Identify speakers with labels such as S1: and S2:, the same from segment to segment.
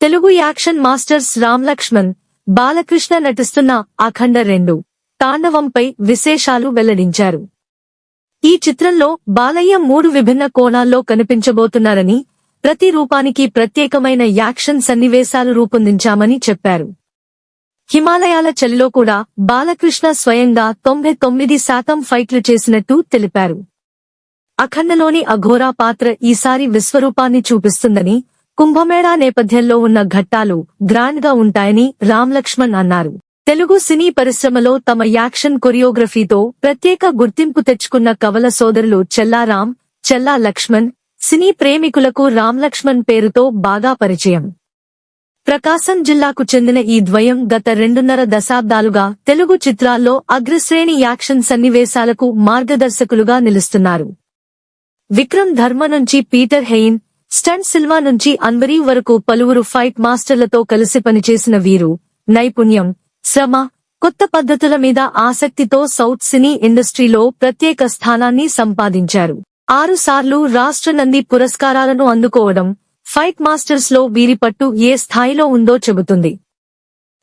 S1: Telugu action masters Ram Lakshman Balakrishna నటిస్తున్న అఖండ రెండు తాండవంపై విశేషాలు వెల్లడించారు. ఈ చిత్రంలో బాలయ్య మూడు విభిన్న కోణాల్లో కనిపించబోతున్నారని ప్రతి రూపానికి ప్రత్యేకమైన యాక్షన్ సన్నివేశాలు రూపొందించామని చెప్పారు. హిమాలయాల చలిలో కూడా బాలకృష్ణ స్వయంగా తొంభై తొమ్మిది శాతం ఫైట్లు చేసినట్టు తెలిపారు. అఖండలోని అఘోరా పాత్ర ఈసారి విశ్వరూపాన్ని చూపిస్తుందని కుంభమేళా నేపథ్యంలో ఉన్న ఘట్టాలు గ్రాండ్గా ఉంటాయని రామ్ లక్ష్మణ్ అన్నారు. తెలుగు సినీ పరిశ్రమలో తమ యాక్షన్ కొరియోగ్రఫీతో ప్రత్యేక గుర్తింపు తెచ్చుకున్న కవల సోదరులు చెల్లారాం చెల్లా లక్ష్మణ్ సినీ ప్రేమికులకు రామ్ లక్ష్మణ్ పేరుతో బాగా పరిచయం. ప్రకాశం జిల్లాకు చెందిన ఈ ద్వయం గత రెండున్నర దశాబ్దాలుగా తెలుగు చిత్రాల్లో అగ్రశ్రేణి యాక్షన్ సన్నివేశాలకు మార్గదర్శకులుగా నిలుస్తున్నారు. విక్రమ్ ధర్మ నుంచి పీటర్ హెయిన్ స్టంట్ సిల్వా నుంచి అన్వరీ వరకు పలువురు ఫైట్ మాస్టర్లతో కలిసి పనిచేసిన వీరు. నైపుణ్యం శ్రమ కొత్త పద్ధతుల మీద ఆసక్తితో సౌత్ సినీ ఇండస్ట్రీలో ప్రత్యేక స్థానాన్ని సంపాదించారు. ఆరు సార్లు రాష్ట్ర నంది పురస్కారాలను అందుకోవడం ఫైట్ మాస్టర్స్లో వీరి పట్టు ఏ స్థాయిలో ఉందో చెబుతుంది.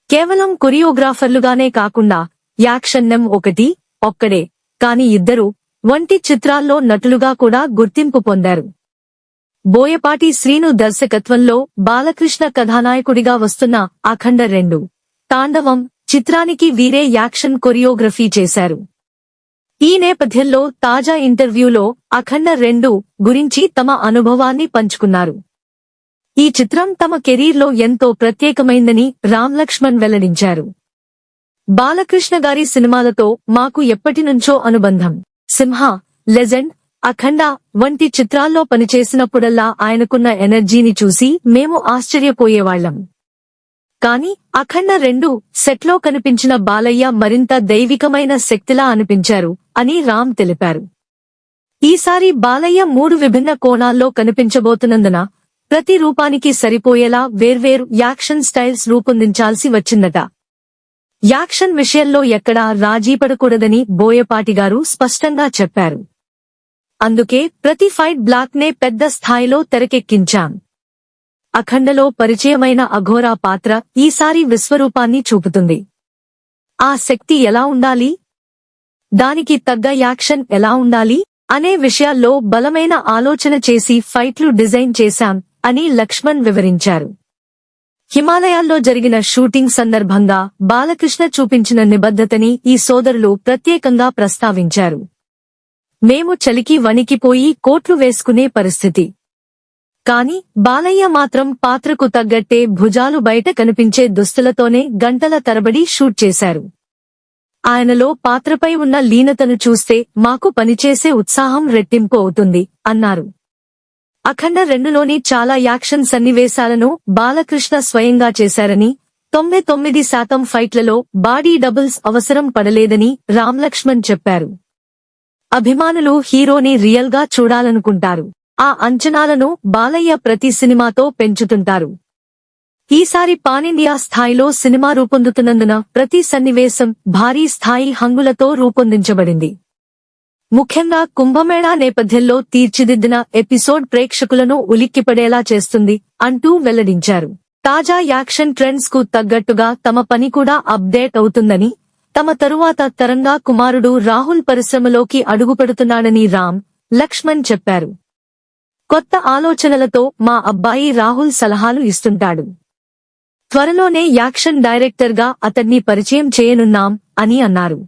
S1: కేవలం కొరియోగ్రాఫర్లుగానే కాకుండా యాక్షన్ నెం ఒకటి ఒక్కడే కాని ఇద్దరు వంటి చిత్రాల్లో నటులుగా కూడా గుర్తింపు పొందారు. బోయపాటి శ్రీను దర్శకత్వంలో బాలకృష్ణ కథానాయకుడిగా వస్తున్న అఖండ రెండు. తాండవం చిత్రానికి వీరే యాక్షన్ కొరియోగ్రఫీ చేశారు. ఈ నేపథ్యంలో తాజా ఇంటర్వ్యూలో అఖండ రెండు గురించి తమ అనుభవాన్ని పంచుకున్నారు. ఈ చిత్రం తమ కెరీర్లో ఎంతో ప్రత్యేకమైందని రామ్ లక్ష్మణ్ వెల్లడించారు. బాలకృష్ణ గారి సినిమాలతో మాకు ఎప్పటినుంచో అనుబంధం. సింహ లెజెండ్ అఖండ వంటి చిత్రాల్లో పనిచేసినప్పుడల్లా ఆయనకున్న ఎనర్జీని చూసి మేము ఆశ్చర్యపోయేవాళ్ళం కాని అఖండ రెండు సెట్లో కనిపించిన బాలయ్య మరింత దైవికమైన శక్తిలా అనిపించారు అని రామ్ తెలిపారు. ఈసారి బాలయ్య మూడు విభిన్న కోణాల్లో కనిపించబోతున్నందున ప్రతి రూపానికి సరిపోయేలా వేర్వేరు యాక్షన్ స్టైల్స్ రూపొందించాల్సి వచ్చిందట. యాక్షన్ విషయంలో ఎక్కడా రాజీపడకూడదని బోయపాటి గారు స్పష్టంగా చెప్పారు. అందుకే ప్రతి ఫైట్ బ్లాక్ నే పెద్ద స్థాయిలో తెరకెక్కించాం. అఖండలో పరిచయమైన అఘోరా పాత్ర ఈసారి విశ్వరూపాన్ని చూపుతుంది. ఆ శక్తి ఎలా ఉండాలి? దానికి తగ్గ యాక్షన్ ఎలా ఉండాలి? అనే విషయాల్లో బలమైన ఆలోచన చేసి ఫైట్లు డిజైన్ చేశాం అని లక్ష్మణ్ వివరించారు. హిమాలయాల్లో జరిగిన షూటింగ్ సందర్భంగా బాలకృష్ణ చూపించిన నిబద్ధతని ఈ సోదరులు ప్రత్యేకంగా ప్రస్తావించారు. మేము చలికి వణికిపోయి కోట్లు వేసుకునే పరిస్థితి. కాని బాలయ్య మాత్రం పాత్రకు తగ్గట్టే భుజాలు బయట కనిపించే దుస్తులతోనే గంటల తరబడి షూట్ చేశారు. ఆయనలో పాత్రపై ఉన్న లీనతను చూస్తే మాకు పనిచేసే ఉత్సాహం రెట్టింపు అవుతుంది అన్నారు. అఖండ రెండులోని చాలా యాక్షన్ సన్నివేశాలను బాలకృష్ణ స్వయంగా చేశారని తొంభై తొమ్మిది శాతం ఫైట్లలో బాడీ డబుల్స్ అవసరం పడలేదని రామ్లక్ష్మణ్ చెప్పారు. అభిమానులు హీరోని రియల్గా చూడాలనుకుంటారు. ఆ అంచనాలను బాలయ్య ప్రతి సినిమాతో పెంచుతుంటారు. ఈసారి పానిండియా స్థాయిలో సినిమా రూపొందుతున్నందున ప్రతి సన్నివేశం భారీ స్థాయి హంగులతో రూపొందించబడింది. ముఖ్యంగా కుంభమేళా నేపథ్యంలో తీర్చిదిద్దిన ఎపిసోడ్ ప్రేక్షకులను ఉలిక్కిపడేలా చేస్తుంది అంటూ వెల్లడించారు. తాజా యాక్షన్ ట్రెండ్స్కు తగ్గట్టుగా తమ పని కూడా అప్డేట్ అవుతుందని తమ తరువాత తరంగా కుమారుడు రాహుల్ పరిశ్రమలోకి అడుగుపెడుతున్నాడని రామ్ లక్ష్మణ్ చెప్పారు. కొత్త ఆలోచనలతో మా అబ్బాయి రాహుల్ సలహాలు ఇస్తుంటాడు. త్వరలోనే యాక్షన్ డైరెక్టర్గా అతన్ని పరిచయం చేయనున్నాం అని అన్నారు.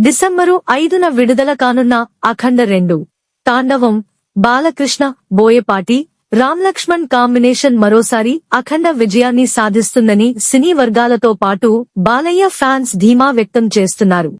S1: డిసెంబరు ఐదున విడుదల కానున్న అఖండ రెండు తాండవం బాలకృష్ణ బోయపాటి రామ్లక్ష్మణ్ కాంబినేషన్ మరోసారి అఖండ విజయాన్ని సాధిస్తుందని సినీ వర్గాలతో పాటు బాలయ్య ఫ్యాన్స్ ధీమా వ్యక్తం చేస్తున్నారు.